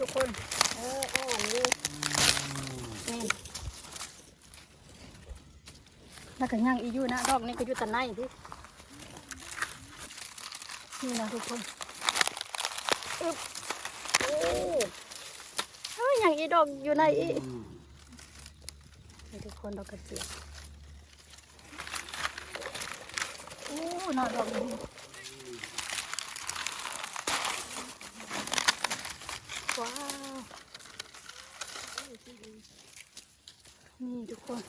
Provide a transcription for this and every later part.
ทุกคน เอออ่อนนี่นี่แล้วก็ย่างอีอยู่นะดอกนี้ก็อยู่แต่ในพี่นี่นะทุกคนอึบโอ้เอ้ยอย่างอีดอกอยู่ในอีนี่ทุกคนดอกกระเจี๊ยวโอ้น่าดอกนี้ว้าว นี่ทุกคน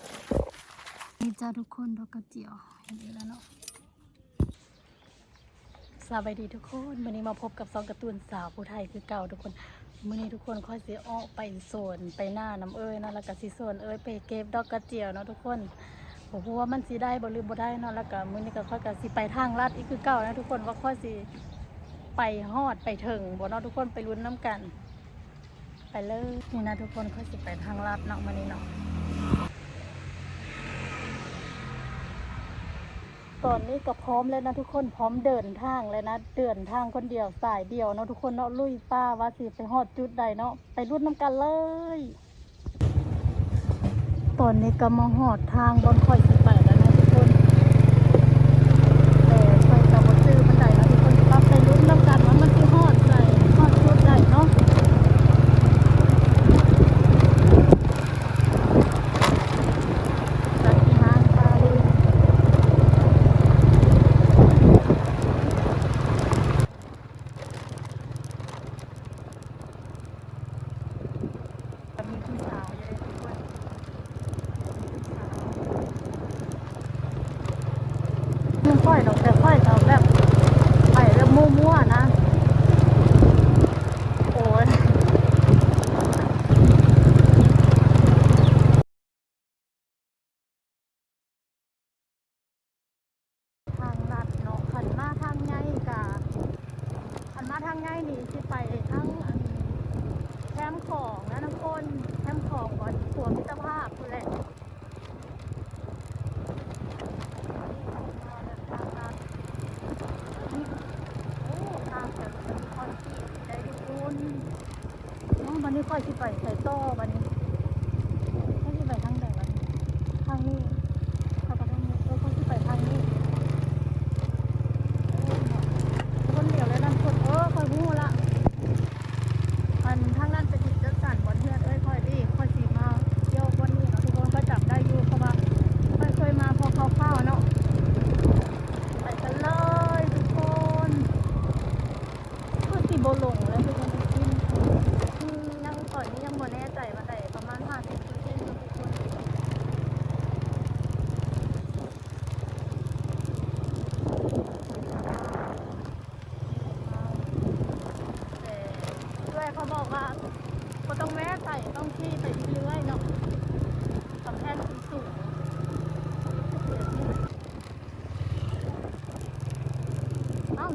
นี่จ้าทุกคนดอกกระเจียวเห็นแล้วเนาะสวัสดีทุกคนวันนี้มาพบกับซองการ์ตูนสาวผู้ไทยคือเก่าทุกคนวันนี้ทุกคนค่อยสิออไปโซนไปหน้าน้ำเอ้ยเนาะแล้วก็สิโซนเอ้ยไปเก็บดอกกระเจียวเนาะทุกคนผมพูว่ามันสิได้บรือบ่ได้เนาะแล้วก็มือนี้ก็ค่อยก็สิไปทางลัดอีกคือเก่านะทุกคนว่าค่อยสิไปฮอดไปถึงบ่เนาะทุกคนไปลุ้นน้ำกัน ไปเลยนี่นะทุกคนค่อยสิไปทางลัดเนาะมื้อนี้เนาะ ตอนนี้ก็พร้อมแล้วนะทุกคนพร้อมเดินทางแล้วนะเดินทางคนเดียวสายเดียวเนาะทุกคนเนาะลุยป้าว่าสิไปหอดจุดใดเนาะไปรุ่นน้ำกันเลย ตอนนี้ก็มาหอดทางบนคอยสิไปแล้วนะทุกคนแต่คอยกับว่าซื้อมันใดนะทุกคนรับไปรุ่นน้ำกันว่ามันสิฮอดใดฮอดจุดใดเนาะจากทางตาลุย มีพี่สาวอยู่ในด้วยมึงค่อยดอกแต่ค่อยดอกแบบไปแบบมั่วๆนะ โอ้ยทางลัดเนาะขันมาทางไงกะขันมาทางไงนี่สิไปทางอัน แคมป์ของนะทุกคนแคมป์ของก่อนสวมมิตรภาพคุณแหละโอ้ทางแบบเป็นคอนกรีตได้ทุกคน อยที่ไปใส่โต้วันนี้ค่อยสิไปทางไหนวันนี้ทางนี้เขาไปทางนี้แล้วค่อยสิไปทางนี้คนเดียวเลยนั่นคนเออค่อยหู้ละอันทางนั้นเป็นทิศจัดสรรบนเทือนเอ้ยค่อยดีค่อยสีมาเที่ยวบนนี้เนาะทุกคนก็จับได้อยู่เพราะว่าค่อยเคยมาพอคร่าวๆเนาะไปกันเลยทุกคนคือสีโบลงแล้วทุกคน นนี้ยังบ่แน่ใจว่าได้ประมาณห้าสิบเปอร์เซ็นต์ทุกคนแต่ด้วยเขาบอกว่าก็ต้องแวะใส่ต้องขี้ไปเรื่อยๆเนาะกำแพงสูงเอ้า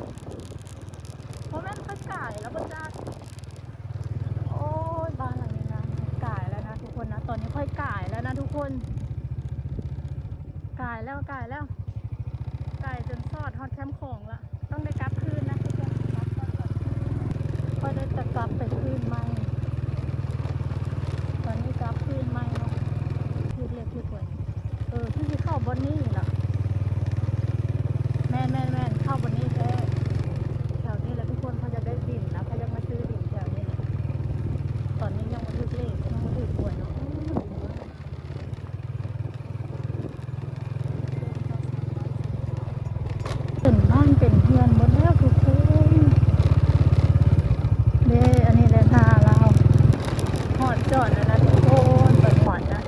เพราะแม่นค่อยก่ายแล้วบรรดาโอ้ยบ้านหลังนี้นะก่ายแล้วนะทุกคนนะ ต อนนี้ค่อยก่ายแล้วนะทุกคนก่ายแล้วก่ายแล้วก่ายจนซอดฮอตแคมป์ของละต้องได้กลับคืนนะทุกคนก็ได้จะกลับไปคืนไหมตอนนี้กลับคืนไหมเนาะคือเรียกคือป่วยเออที่เข้าบนนี้เหรอแม่นแม่นแม่นเข้าบนนี้แท้แถวนี้แหละทุกคนเขาจะได้ดินนะเขายังมาซื้อดินแถวนี้นะตอนนี้ยังมาถือเลขยังมาถือป่วยเนาะ เป็นเป็นเพื่อนหมดแล้วทุกคนเด้อันนี้แหละนาเราหอดจอดแล้วนะทุกคนเปิดหอดนะ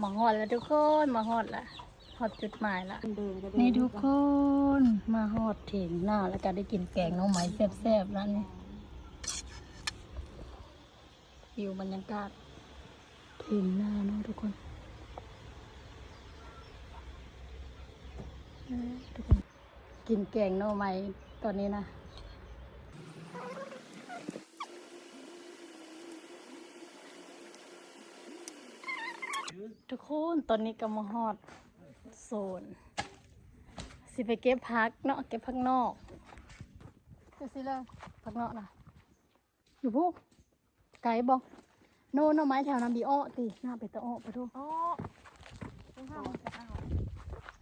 มาหอดแล้วทุกคนมาหอดละหอดจุดหมายละนี่ทุกคนมาหอดถึงหน้าแล้วก็ได้กินแกงน้องไม้แซ่บๆแล้วนี่ วิวบรรยากาศถึงหน้าเนาะทุกคนทุกคน กินแกงหน่อไม้ตอนนี้นะทุกคนตอนนี้ก็มาฮอดโซน สิไปเก็บพักเนาะเก็บพักนอกจะสิเลยพักนอกนะอยู่พวก ไก่บอกโน่นเอาไม้แถวน้ำบีอ้อตีหน้าไปตะอ้อไปดูอ๋อต้องห้ามจะเอา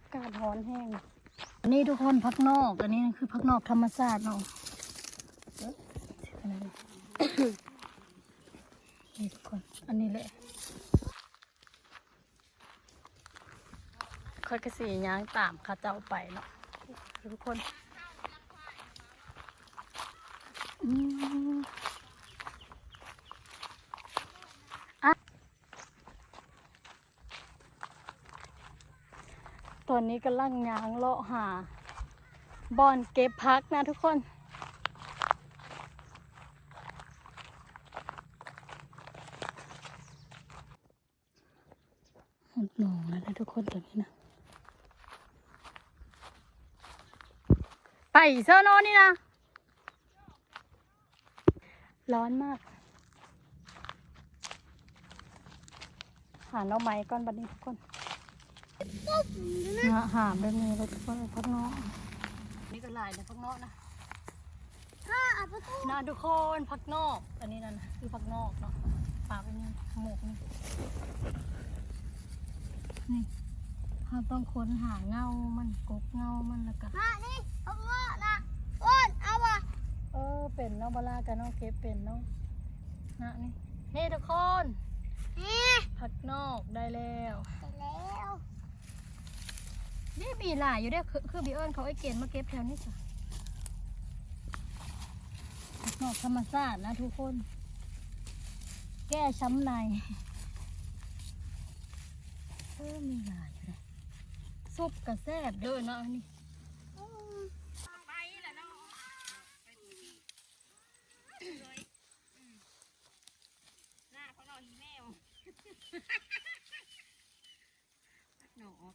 อากาศร้อนแห้งอันนี้ทุกคนพักนอกอันนี้คือพักนอกธรรมชาติเนาะเอ๊ะอันนั้นนี่ทุกคนอันนี้แหละค่อยกระสีย่างตามเข้าเจ้าไปเนาะทุกคนอืมอะต อนนี้กำลังย่างเลาะหาบอนเก็บพักนะทุกคนหดหนองแล้วนะทุกคนตอนนี้นะ ไปเซอร์โนนี่นะ ร้อนมาก หาหน่อไม้ก่อนบัดนี้ทุกคน หาหาแบบนี้เลยทุกคนพักเนาะนี่ก็หลายเลยพักเนาะนะถ้าเอาประตูนะทุกคนพักนอก อันนี้นั่นนะคือพักนอกเนาะปลาไปนี่หมกนี่นี่เราต้องค้นหาเงา มันกกเงา มันแล้วก็มานี่เอาว่านะอ้นเอาว่ะเออ เป็นเนาะบลากันเนาะเก็บเป็นเนาะนะนี่ นี่ทุกคน นี่พักนอกได้แล้วไปแล้ว นี่มีหลายอยู่เด้อคือคือบีเอิญเขาไอ้เกณฑ์มาเก็บแถวนี้จ้ะนอกธรรมชาตินะทุกคน แก้ช้ำในเออมีหลายอยู่เลยซุปกระแซบเด้อเนาะนี่นี่ อืม ไปแหละเนาะหน้าเขานอนแมวพักหนอก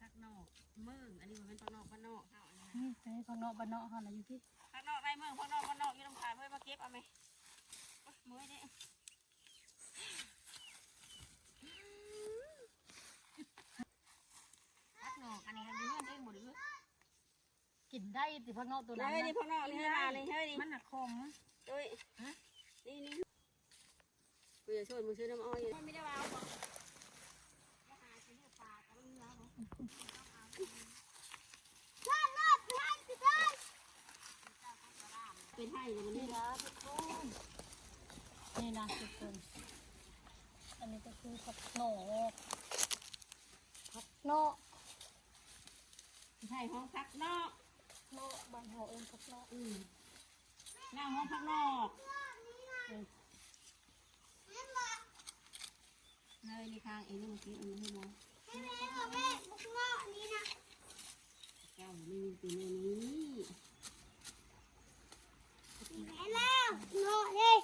พักนอกเมืองอันนี้มันเป็นพักนอกบ้านนอกเอาอันนี้ นี่ไปพัก นอกบ้านนอกเขาอะไรอยู่ที่พักนอกในเมืองพักนอกบ้านนอกอยี่ต้องขายเพื่อมาเก็บเอาไหมโอ๊ยมือเนี่ยพักนอกอันนี้อันนี้เงื่อนได้หมดเลยกินได้ติพักนอกตัวนั้นเฮ้ยนะนี่พักนอกนี่ให้มาเลยเฮ้ยนี่มันหนักคมเฮ้ยนี่นี่กูจะช่วยมึงซื้อน้ำอ้อยไม่ได้ว่าเอาบอกว่านอดไปให้สิได้ เป็นให้เลยมันนี่นะทุกคนนี่นะทุกคนอันนี้ก็คือผักหนอกผักนอกใช่ห้องพักนอกนอกบ้านเฮาเองผักนอกอืมหน้าห้องพักนอกให้มาเนยนี่ข้างเองนี่เมันกินอันนี้ให้มอง ให้แม่เอาแม่บุกงออันนี้นะ แก้วไม่มีตีในนี้ แม่แล้วงอเลย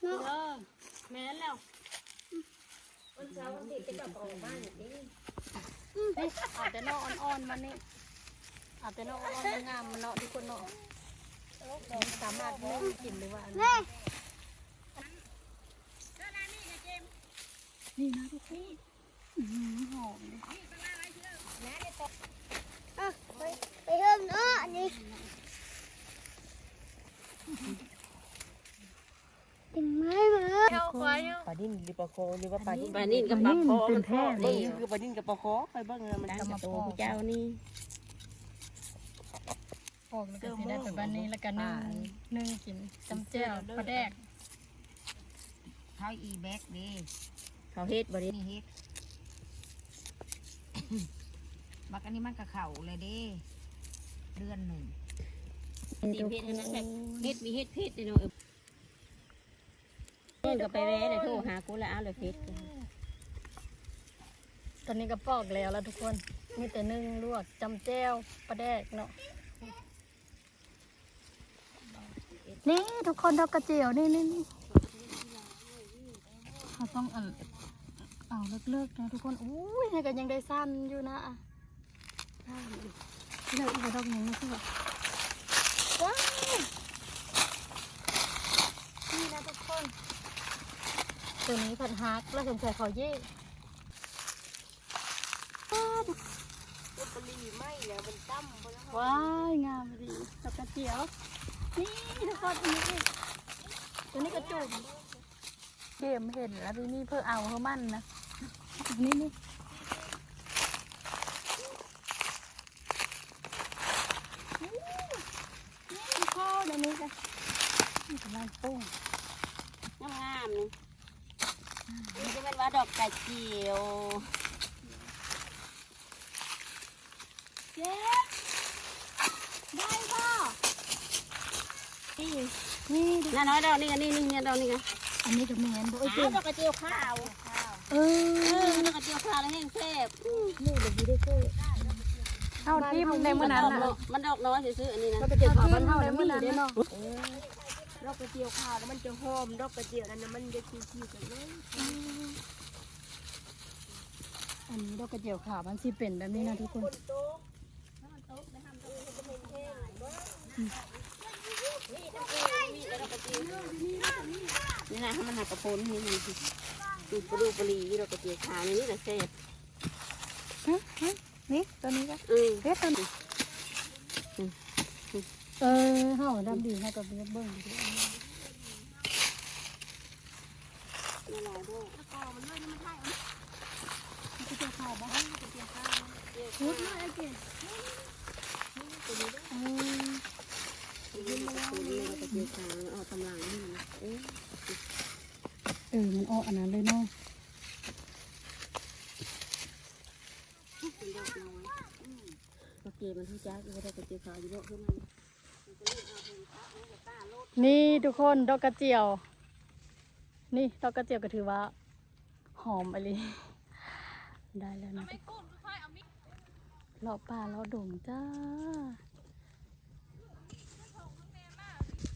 เออแม่นแล้ว วันเช้าวันที่จะกลับออกบ้านอย่างนี้ แต่นออ่อนๆมันนี่อาแต่นออ่อนๆงามมันเนาะทุกคนเนาะสามารถนึ่งกินหรือว่านี่นะทุกคนหอหอมเลย เอาไปไปเริ่มเนาะอันนี้ถึงไหมมา เข้าไว้ ปลาดิ้นหรือปลาโคหรือว่าปลาดิ้นปลานิ่นกับปลาคอเป็นแพร่นี่คือปลาดิ้นกับปลาโคไปเบิ่งเลยมันดังกับตัวผู้เจ้านี่ปอกแล้วก็สิได้ไปบ้านนี้แล้วก็นึ่งนึ่งกินจำเจ้วปลาแดกเขาอีแบ็กดีเขาเฮ็ดบรินี่เฮ็ดบักอันนี้มันกระเข่าเลยเด้เดือนหนึ่งตีเพชรนั่นแหละเฮ็ดมีเฮ็ดเพชรเนาะ เออก็ไปแวะเลยโทรหากูแล้วเอาเลยเพชตอนนี้ก็ปอกแล้วแล้วทุกคน มีแต่นึ่งลวกจำแจ้วปลาแดกเนาะ นี่ทุกคนดอกกระเจียวนี่นี่นี่เราต้องเอาเอาเลิกๆนะทุกคน อุ้ยนี่ก็ยังได้สั้นอยู่นะอะเลิกอีกดอกหนึ่งนะคือแบบ ตัวนี้ผัดฮักแล้วสงสัเขาเย่บุรีไม่แล้ยมันตั้มว้ายงามดีกับกระเจียว นี่ทุกคนตัวนี้ตัวนี้กระจุ่มเกมเห็นแล้วตัวนี่เพื่อเอาเพื่อมั่นนะนี่นี่ จียวเจ๊ได้ป่ะนี่นี่ดิน่าน้อยดอกนี่กันนี่นี่เนี่ยดอกนี่กันอันนี้ก็แมนด้วยอ้าเจ๊วดอกกระเจียวข้าวเอเอออดอกกระเจียวข้าวแล้วแห้งแซ่บนี่เดี๋ยวพี่ได้เคยเท่าที่มันในเมื่อนั้นมันะดอกมันดอกน้อยซื้อๆอันนี้นะเราไปเจอข่าวบ้านเท่าในเมื่อนั้นเนาะดอกกระเจียวขาวแล้วมันจะหอมดอกกระเจียวนั่นนะมันจะคิวๆกันเลย อันนี้ดอกกระเจียวขาวมันสิเป็นแบบนี้นะทุกคนนี่นะให้มันหักกระโพนนี่มันสิดูปลูปลีดอกกระเจียวขาวนี่นี่แหละแซ่บฮะฮะนี่ตัวนี้ก็เออเอ๊ะตัวนี้เออเฮาดำดีให้กับเบิ้งเบิ้งดูนี่ลายด้วยกระเจียวขาวบ้างกระเจียวขาวพุดเลยไอ้เจ๊เออนี่มันกระโพนนี่ดอกกระเจียวขาวเอมันเอ๊เออมันออกอันนั้นเลยเนาะเกมันทุจ้าอยู่ดอกระเจียวขาวอยู่ดอกขึ้นมานี่ทุกคนดอกกระเจียว นี่ดอกกระเจียวก็ถือว่า หอมไปเลย ได้แล้วนะเลาะป่าเลาะดงจ้า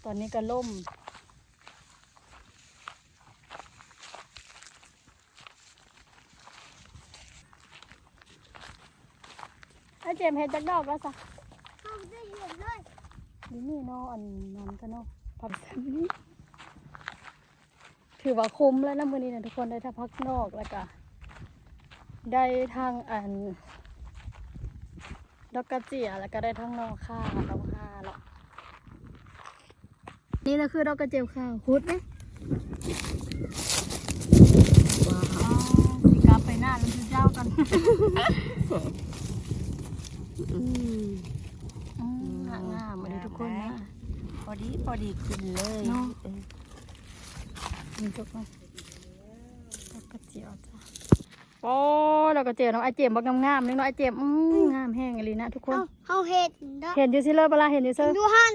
ตอนนี้ก็ล่ม ไอ้เจมส์เห็ดจักดอกแล้วสะเขาได้เห็นเลยนี่นี่เนาะอันนั้นก็เนาะพักแบบนี้ถือว่าคุ้มแล้วนะมื้อนี้นะทุกคนได้ทั้งพักนอกแล้วก็ ได้ทางอัน ดอกกระเจียแล้วก็ได้ทั้งนอกข้าดอกข้าแล้วนี่นะคือดอกกระเจียวข้าวคุดไหมว้าวสิกลับไปหน้าแล้วจะเจ้ากันอืมอืมงามงามเลยทุกคนนะพอดีพอดีกินเลยเนาะมีทุกคนดอกกระเจียวจ้ะ โอ้ดอกกระเจียวเนาะไอเจียมบักงามๆนึงเนาะไอเจียมอืมงามแห้งเลยนะทุกคนเอาเขาเห็ดดอกเห็นอยู่ซิเลยเวลาเห็นอยู่เซอดูหัน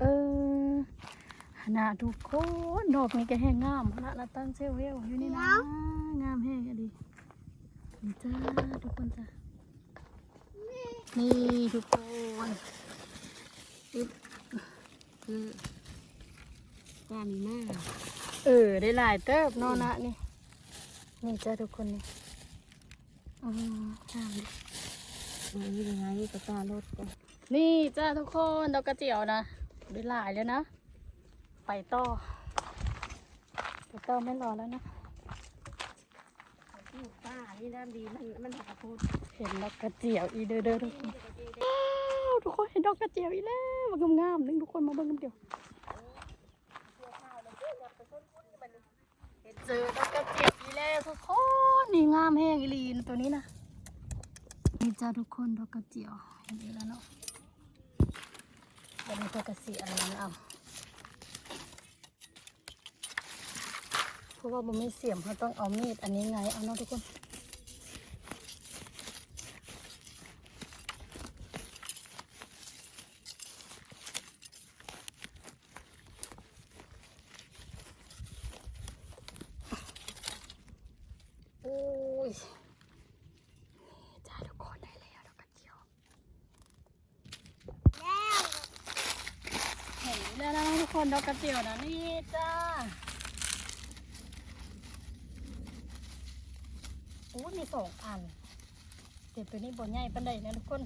เออน่าทุกคนดอกนี้ก็แห้งงามพระละตั้งเซลเวลอยู่นี่นะ งามแห้งอะดินี่จ้าทุกคนจ้ะนี่ทุกคนอึ๊บคือก้านนี้มากเออได้หลายเติบเนอนะนี่นี่จ้าทุกคนนี่ อืมงามดิอันนี้เป็นไงกระตารถก็นี่จ้าทุกคนดอกกระเจียวนะได้หลายแล้วนะ ไปต่อไปต่อไม่รอแล้วนะป้านี่ด้านดีมันมันหักกระโพนเห็นดอกกระเจียวอีเด้อเด้อทุกคนว้าวทุกคนเห็นดอกกระเจียวอีแล้วมันงามๆนึงทุกคนมาเบิ่งกันเดียวเจอดอกกระเจียวอี แล้วทุกคนนี่งามแห้งอีลีนตัวนี้นะนี่จ้าทุกคนดอกกระเจียวเห็นอีกแล้วเนาะเดี๋ยวมันก็กระเสียอะไรนะเอาเพราะว่ามันไม่เสียมเขาต้องเอามีดอันนี้ไงเอาเนาะทุกคน โอ้ยนี่จ้าทุกคนได้แล้วดอกกระเจียว แล้ว เห็นแล้วนะทุกคนด อนะนี่จ้าโอ้มีสองอันเด็ดตัวนี้บ่ใหญ่ปันใดนะทุกคน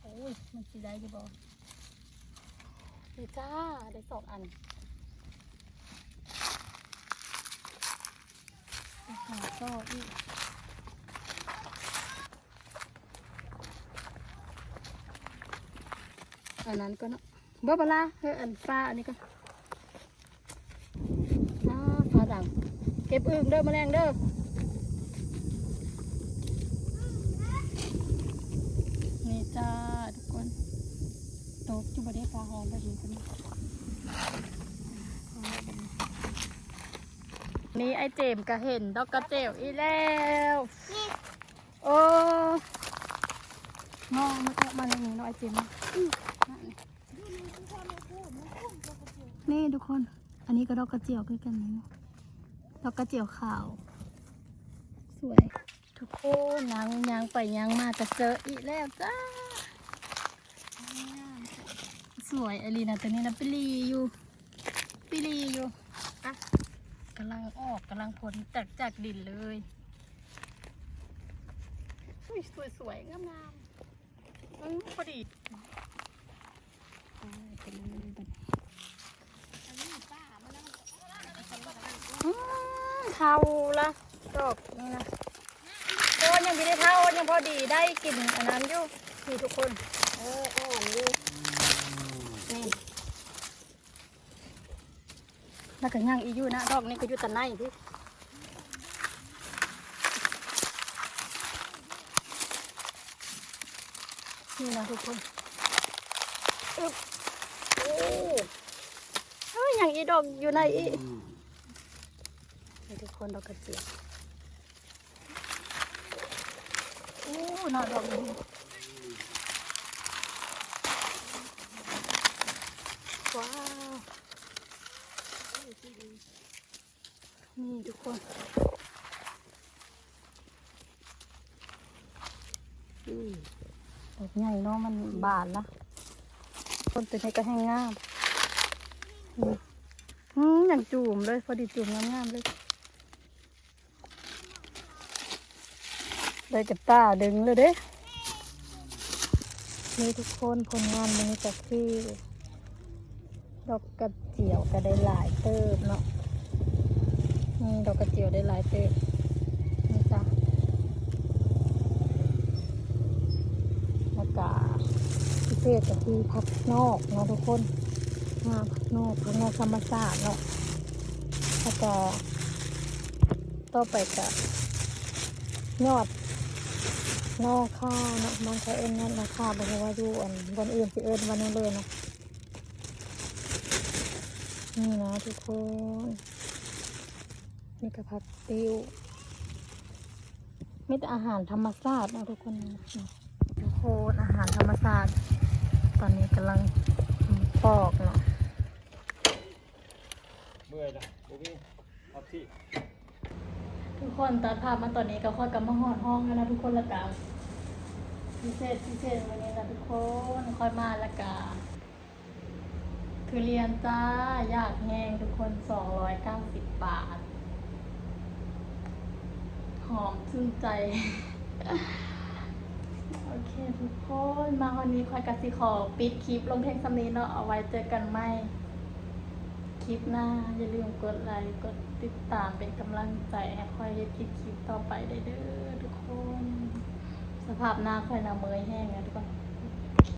โอ้ยมันสีได้ดีบ่นี่จ้าได้สองอันหาต่อีก อันนั้นก็เนาะบ่ปะล่ะเฮ้ยอันฟ้าอันนี้ก็อ้าฟ้าดังเก็บอึ่งเด้อแมลงเด้อนี่จ้าทุกคนโตกจุบได้ปลาหอมพอดีคนนี้นี่ไอเจมส์ก็เห็นดอกกระเจียวอีแล้วโอ้น้องมันออกมาอย่างนี้เนาะไอเจมส์ นี่ทุกคน อันนี้ก็ดอกกระเจียวคือกันนะดอกกระเจียวขาว สวย ทุกคนยางยางไปยางมาจะเจออีกแล้วจ้า สวยอลีนะตัวนี้นะปิลีอยู่ปิลีอยู่อะกำลังออกกำลังผลจากจากดินเลยอุ้ยสวยสวยงามงามพอดี เท่าละดอกนี่นะโอนยังไม่ได้เท่ายังพอดีได้กลิ่นอันนั้นอยู่นี่ทุกคน เอออ่อนอยู่นี่แล้วก็ย่างอีอยู่นะดอกนี้ก็อยู่ต่ในที่นี่นะทุกคนอึ๊บ โอ้เฮ้ยอย่างอีดอกอยู่ในอีทุกคนดอกกระเจียวโอ้น่าดอกนี้ว้าว นี่ทุกคนอืมดอกใหญ่เนาะมันบานละ คนตัวนี้ก็แห้งงามอืมอย่างจูมเลย พอดีจูมงามๆเลย ได้กับตาดึงเลยเด้นี่ทุกคนผลงานนี้ก็คือดอกกระเจียวก็ได้หลายเติบเนาะนี่ดอกกระเจียวได้หลายเติบนี่จ้ะแล้วก็พิเศษก็คือพักนอกเนาะทุกคนงานพักนอกพักนอกธรรมศาตร์เนาะแล้วก็ต่อไปก็ยอดนอกข้าเนาะมันก็เอิ้นนั่นราคาบอกว่าอยู่อันวันอื่นสิเอิ้นวันนั้นเลยเนาะนี่นะทุกคนนี่กระพักติ้วมีแต่อาหารธรรมชาตินะทุกคนทุกคนอาหารธรรมชาติ ตอนนี้กำลังปอกเนาะเมื่อยละโอเคเอาที่ทุกคนตัดภาพมาตอนนี้ก็ค่อยกลับมาหอดห้องแล้วนะทุกคนละกันพิเศษพิเศษวันนี้นะทุกคนค่อยมาละกันทุเรียนจ้าอยากแห้งทุกคนสองร้อยเก้าสิบบาท หอมชื่นใจ โอเคทุกคนมาวันนี้คอยกสิขอปิดคลิปลงเพลงสำนีเนาะเอาไว้เจอกันไหมคลิปหน้า อย่าลืมกดไลค์กดติดตามเป็นกำลังใจให้คอยเฮ็ดคลิปคลิปต่อไปได้เด้อทุกคน สภาพหน้าคอยหนาเมยแห้งนะทุกคน